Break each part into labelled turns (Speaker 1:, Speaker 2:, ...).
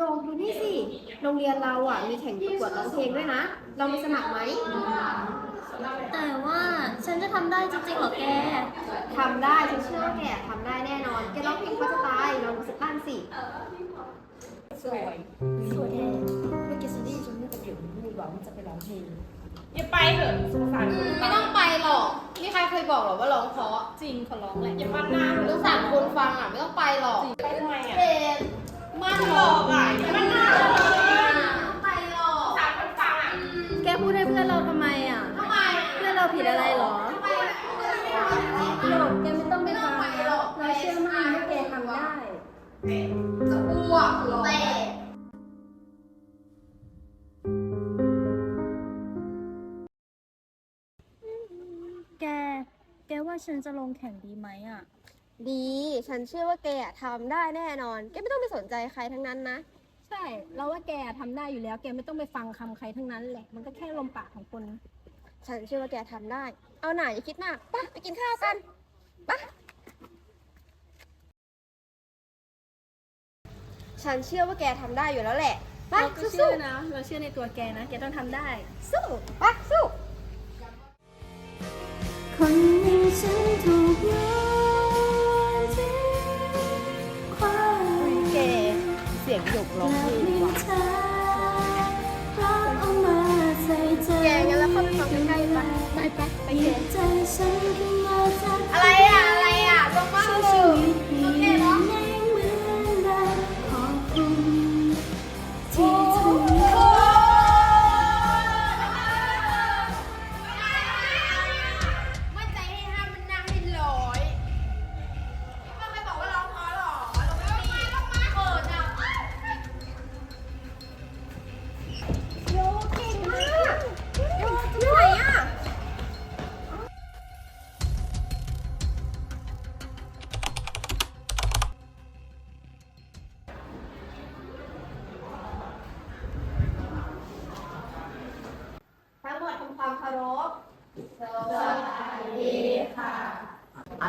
Speaker 1: โยมดูนี่สิ โรงเรียนเราอะ มีแข่งประกวดร้องเพลงด้วยนะ เราไปสมัครไหม
Speaker 2: แต่ว่าฉันจะทำได้จริงๆเหรอแก
Speaker 1: ทำได้ฉันเชื่อว่าแกทำได้แน่นอน แกร้องเพลงเพราะจะตายลองดูสักตั้งสิ
Speaker 3: สวยสวยเมื่อกี้ซีรีส์ฉันเนี่ยกับเดี๋ยวมีบอกว่าจะไปร้องเพลงอย่าไปเถอะสงสารคน
Speaker 1: ไม่ต้องไปหรอกมีใครเคยบอกหรอว่าร้องเพราะ
Speaker 3: จริงเขาร้องแหละอย่าปั้นหน้าเถ
Speaker 1: ต้อ
Speaker 3: อะ
Speaker 1: งสั่งคนฟังอะไม่ต้องไปหรอก
Speaker 3: ไปทำไมอะ
Speaker 1: เด็ด มัน
Speaker 3: หลอกอะอย่าปั้นน้าเถอะ
Speaker 1: ต้องไปหรอก
Speaker 3: สารคนฟังอะ
Speaker 2: แกพูดให้เพื่อนเราทำไมอะ
Speaker 1: ทำไม
Speaker 2: เพื่อนเราผิดอะไรหรอ
Speaker 1: ทำไม
Speaker 2: โยมแกไม่ต้องไปฟังเราเชื่อมั่นว่าแกทำได้
Speaker 1: จะอ้วกแต่
Speaker 2: แก แกว่าฉันจะลงแข่งดีไหมอะ
Speaker 1: ดี ฉันเชื่อว่าแกอะทำได้แน่นอน แกไม่ต้องไปสนใจใครทั้งนั้นนะ
Speaker 2: ใช่ เราว่าแกทำได้อยู่แล้ว แกไม่ต้องไปฟังคำใครทั้งนั้นแหละ มันก็แค่ลมปากของคน
Speaker 1: ฉันเชื่อว่าแกทำได้ เอาหน่าอย่าคิดมากไปไปกินข้าวกันไปฉันเชื่อว่าแกทำได้อยู่แล้วแหละไป
Speaker 2: เราก็
Speaker 1: สู้
Speaker 2: เชื่อนะ เราเชื่อในตัวแกนะ แกต้องทำได้
Speaker 1: ๆสู้ไปสู้ ไป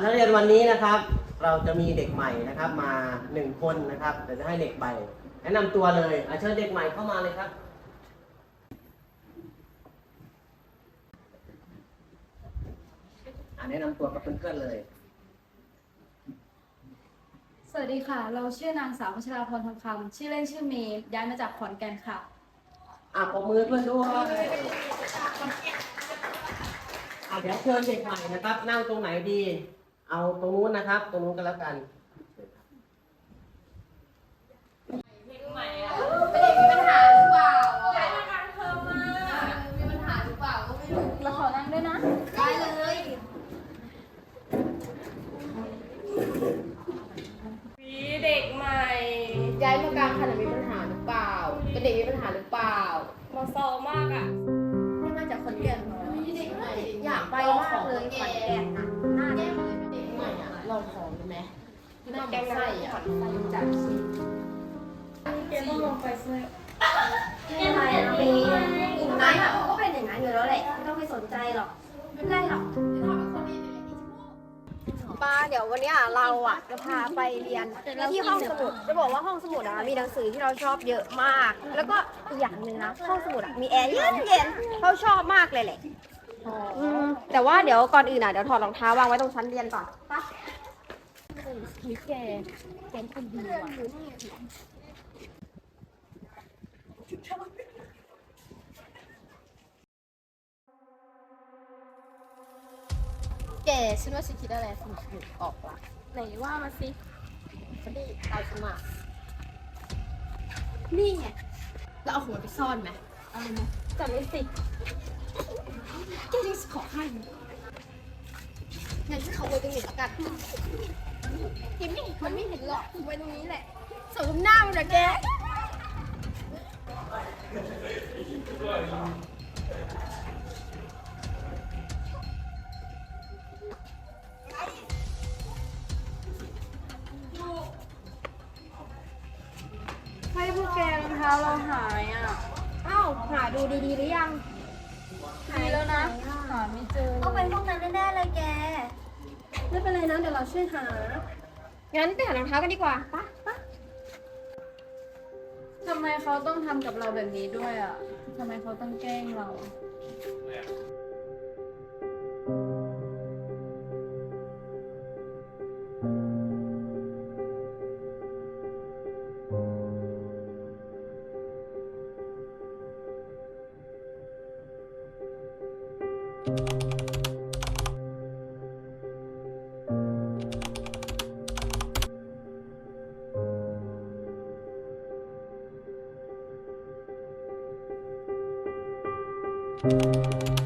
Speaker 2: นัก
Speaker 1: เรียนวัน
Speaker 4: นี้นะครับ เราจะมีเด็กใหม่นะครับมาหนึ่งคนนะครับเดี๋ยวจะให้เด็กใหม่แนะนำตัวเลยอาเชิญเด็กใหม่เข้ามาเลยครับ อ่าแนะนำตัวกับเพื่อนๆเลย
Speaker 5: สวัสดีค่ะ เราชื่อนางสาวพัชราพรทองคำชื่อเล่นชื่อเมย์ย้ายมาจากขอนแก่นค่ะ
Speaker 4: อ่าปมมือเพื่อนด้วยอ่าเดี๋ยวเชิญเด็กใหม่นะครับ นั่งตรงไหนดี เอาตรงนู้นนะครับ ตรงนู้นก็แล้วกัน
Speaker 1: ไม่ได้มีปัญหาหรือเปล่าย้ายมาการเทอมมามีปัญหาหรือเปล่าก็ไม่รู้
Speaker 5: เราขอนั่งด้วยนะ
Speaker 1: ได้เลย
Speaker 3: วีเด็กใหม่
Speaker 1: ย้ายมากลางคันมีปัญหาหรือเปล่า เป็นเด็กมีปัญหาหรือเปล่า
Speaker 3: มาซอมากอะ
Speaker 1: นี่มาจากขอนแก่นเหรอเด็กใหม่อยากไปมากเลยขอนแก่นนะน่า ลองของดูไหมน่าแกงไส้อะจาก
Speaker 3: แกต้องลงไปช่วย
Speaker 1: ไม่เป็นไรนะเมย์กลุ่มนั้นอะเขาก็เป็นอย่างนั้นอยู่แล้วแหละไม่ต้องไปสนใจหรอกไม่เป็นไรหรอกป้าเดี๋ยววันนี้อะเราอะจะพาไปเรียนที่ห้องสมุดจะบอกว่าห้องสมุดอะมีหนังสือที่เราชอบเยอะมาก แล้วก็อีกอย่างหนึ่งนะห้องสมุดอะมีแอร์เย็นเย็นๆเราชอบมากเลยแหละอืมแต่ว่าเดี๋ยวก่อนอื่นอะเดี๋ยวถอดรองเท้าวางไว้ตรงชั้นเรียนก่อนไป
Speaker 2: นี่แกแกคนดีว่ะ
Speaker 1: แกฉันว่าฉันคิดอะไรสนุกสนุกออกละ
Speaker 2: ไหนว่ามาสิ
Speaker 1: ฉันได้เอาฉันมานี่ไงเราเอาของมันไปซ่อนไหม
Speaker 2: อะไรนะจับเลยสิ
Speaker 1: แกยังขอให้งั้นฉันขาไว้ตรงนี้ล้วกัน เห็นไหมมันไม่เห็นหรอกไว้ตรงนี้แหละสมหน้ามันนะแก
Speaker 5: ให้พวกแกรองเท้าเราหายอะ
Speaker 1: เอ้าหาดูดีๆหรือยัง
Speaker 5: หายแล้วนะ หาไม่เจอ
Speaker 2: เอาไปห้องนั้นแน่ๆเลยแก
Speaker 1: ไม่เป็นไรนะเดี๋ยวเราช่วยหางั้นไปหารองเท้ากันดีกว่าปะปะ
Speaker 5: ทำไมเขาต้องทำกับเราแบบนี้ด้วยอะทำไมเขาต้องแกล้งเรา「Música